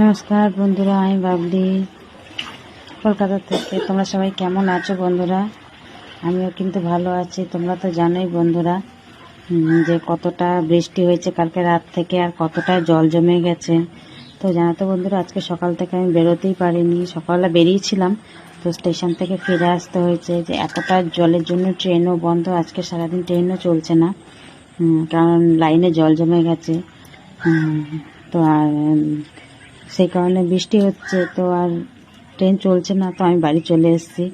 নমস্কার বন্ধুরা, আমি বাবলি। কলকাতা থেকে তোমরা সবাই কেমন আছো বন্ধুরা? আমিও কিন্তু ভালো আছি, তোমরা তো জানোই বন্ধুরা যে কতটা বৃষ্টি হয়েছে কালকে রাত থেকে আর কতটা জল জমে গেছে। তো জানো তো বন্ধুরা, আজকে সকাল থেকে আমি বেরোতেই পারিনি সকালে বেরিয়েছিলাম, তো স্টেশন থেকে ফিরে আসতে হয়েছে যে এতটা জলের জন্য ট্রেনও বন্ধ, আজকে সারাদিন ট্রেনও চলছে না কারণ লাইনে জল জমে গেছে। তো আর সেই কারণে বৃষ্টি হচ্ছে, তো আর ট্রেন চলছে না, তো আমি বাড়ি চলে এসেছি।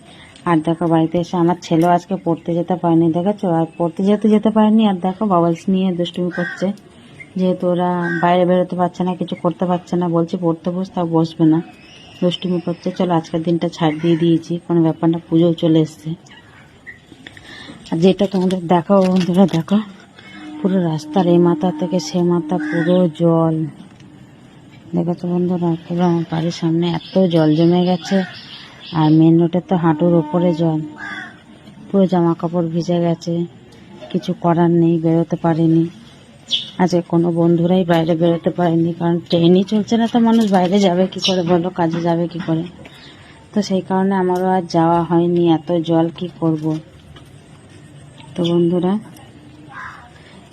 আর দেখো, বাড়িতে এসে আমার ছেলেও আজকে পড়তে যেতে পারেনি, দেখেছ? আর পড়তে যেতে যেতে পারেনি, আর দেখো বাবাইস নিয়ে দুষ্টুমি করছে। যেহেতু ওরা বাইরে বেরোতে পারছে না, কিছু করতে পারছে না, বলছি পড়তে বস, তাও বসবে না। দুষ্টুমি করছে, চলো আজকের দিনটা ছাড় দিয়ে দিয়েছি, কোনো ব্যাপার না, পুজোও চলে এসছে। আর যেটা তোমাদের দেখো বন্ধুরা, দেখো। পুরো রাস্তার এই মাথা থেকে সে মাথা পুরো জল। দেখেছ বন্ধুরা, পুরো বাড়ির সামনে এত জল জমে গেছে, আর মেন রোডে তো হাঁটুর ওপরে জল। পুরো জামা কাপড় ভিজে গেছে, কিছু করার নেই, বেরোতে পারিনি। আজকে কোনো বন্ধুরাই বাইরে বেরোতে পারেনি, কারণ ট্রেনই চলছে না তো মানুষ, বাইরে যাবে কি করে বলো, কাজে যাবে কি করে? তো সেই কারণে আমারও আর যাওয়া হয়নি, এত জল কি করব? তো বন্ধুরা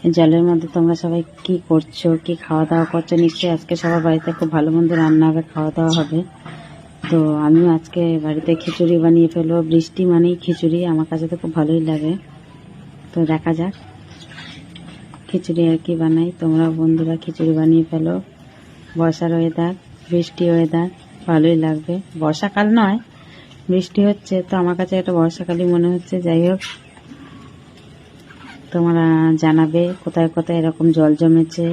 জলের মধ্যে তোমরা সবাই কি করছ, কি খাওয়া দাওয়া করছ? নিশ্চয়ই আজকে সবার বাড়িতে খুব ভালো মন্দ রান্না হবে খাওয়া দাওয়া হবে। তো আমিও আজকে বাড়িতে খিচুড়ি বানিয়ে ফেলব। বৃষ্টি মানেই খিচুড়ি, আমার কাছে তো খুব ভালোই লাগে। তো দেখা যাক। খিচুড়ি আর কি বানাই তোমরা বন্ধুরা খিচুড়ি বানিয়ে ফেলো। বর্ষার ওয়েদার বৃষ্টি ওয়েদার ভালোই লাগবে। বর্ষাকাল নয়, বৃষ্টি হচ্ছে, তো আমার কাছে একটা বর্ষাকালই মনে হচ্ছে। যাই হোক তোমরা জানাবে কোথায় কোথায় এরকম জল জমেছে।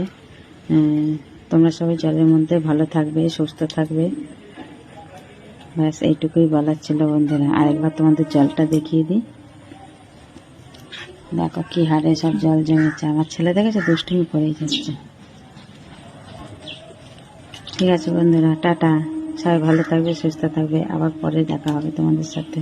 তোমরা সবাই জলের মধ্যে ভালো থাকবে, সুস্থ থাকবে। ব্যাস, এইটুকুই বলার ছিল বন্ধুরা। আরেকবার তোমাদের জলটা দেখিয়ে দিই। দেখো কি হারে সব জল জমেছে। আমার ছেলে দেখেছে? দুষ্টুমি করেই যাচ্ছে। ঠিক আছে বন্ধুরা, টাটা। সবাই ভালো থাকবে, সুস্থ থাকবে। আবার পরে দেখা হবে তোমাদের সাথে।